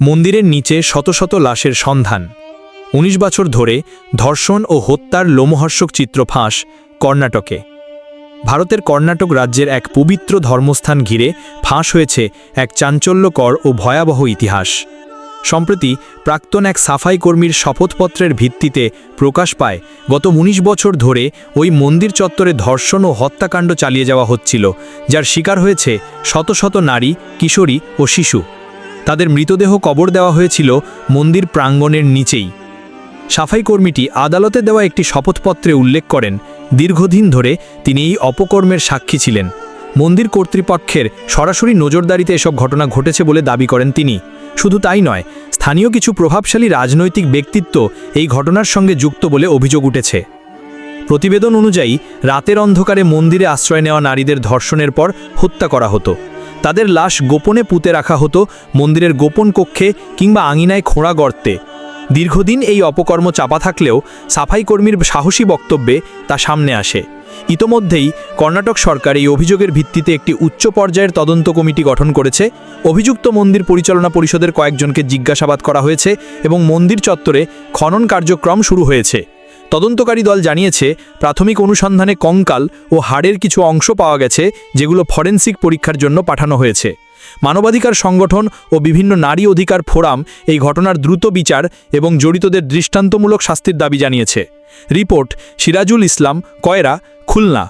মন্দিরের নিচে শত শত লাশের সন্ধান। ১৯ বছর ধরে ধর্ষণ ও হত্যার লোমহর্ষক চিত্র ফাঁস কর্ণাটকে। ভারতের কর্ণাটক রাজ্যের এক পবিত্র ধর্মস্থান ঘিরে ফাঁস হয়েছে এক চাঞ্চল্যকর ও ভয়াবহ ইতিহাস। সম্প্রতি প্রাক্তন এক সাফাই কর্মীর শপথপত্রের ভিত্তিতে প্রকাশ পায়, গত ১৯ বছর ধরে ওই মন্দির চত্বরে ধর্ষণ ও হত্যাকাণ্ড চালিয়ে যাওয়া হচ্ছিল, যার শিকার হয়েছে শত শত নারী, কিশোরী ও শিশু। তাদের মৃতদেহ কবর দেওয়া হয়েছিল মন্দির প্রাঙ্গণের নিচেই। সাফাই কর্মীটি আদালতে দেওয়া একটি শপথপত্রে উল্লেখ করেন, দীর্ঘদিন ধরে তিনি এই অপকর্মের সাক্ষী ছিলেন। মন্দির কর্তৃপক্ষের সরাসরি নজরদারিতে এসব ঘটনা ঘটেছে বলে দাবি করেন তিনি। শুধু তাই নয়, স্থানীয় কিছু প্রভাবশালী রাজনৈতিক ব্যক্তিত্ব এই ঘটনার সঙ্গে যুক্ত বলে অভিযোগ উঠেছে। প্রতিবেদন অনুযায়ী, রাতের অন্ধকারে মন্দিরে আশ্রয় নেওয়া নারীদের ধর্ষণের পর হত্যা করা হতো। তাদের লাশ গোপনে পুঁতে রাখা হতো মন্দিরের গোপন কক্ষে কিংবা আঙিনায় খোঁড়া গর্তে। দীর্ঘদিন এই অপকর্ম চাপা থাকলেও সাফাই কর্মীর সাহসী বক্তব্যে তা সামনে আসে। ইতোমধ্যেই কর্ণাটক সরকার এই অভিযোগের ভিত্তিতে একটি উচ্চ পর্যায়ের তদন্ত কমিটি গঠন করেছে। অভিযুক্ত মন্দির পরিচালনা পরিষদের কয়েকজনকে জিজ্ঞাসাবাদ করা হয়েছে এবং মন্দির চত্বরে খনন কার্যক্রম শুরু হয়েছে। তদন্তকারী দল জানিয়েছে, প্রাথমিক অনুসন্ধানে কঙ্কাল ও হাড়ের কিছু অংশ পাওয়া গেছে, যেগুলো ফরেন্সিক পরীক্ষার জন্য পাঠানো হয়েছে। মানবাধিকার সংগঠন ও বিভিন্ন নারী অধিকার ফোরাম এই ঘটনার দ্রুত বিচার এবং জড়িতদের দৃষ্টান্তমূলক শাস্তির দাবি জানিয়েছে। রিপোর্ট, সিরাজুল ইসলাম, কয়রা, খুলনা।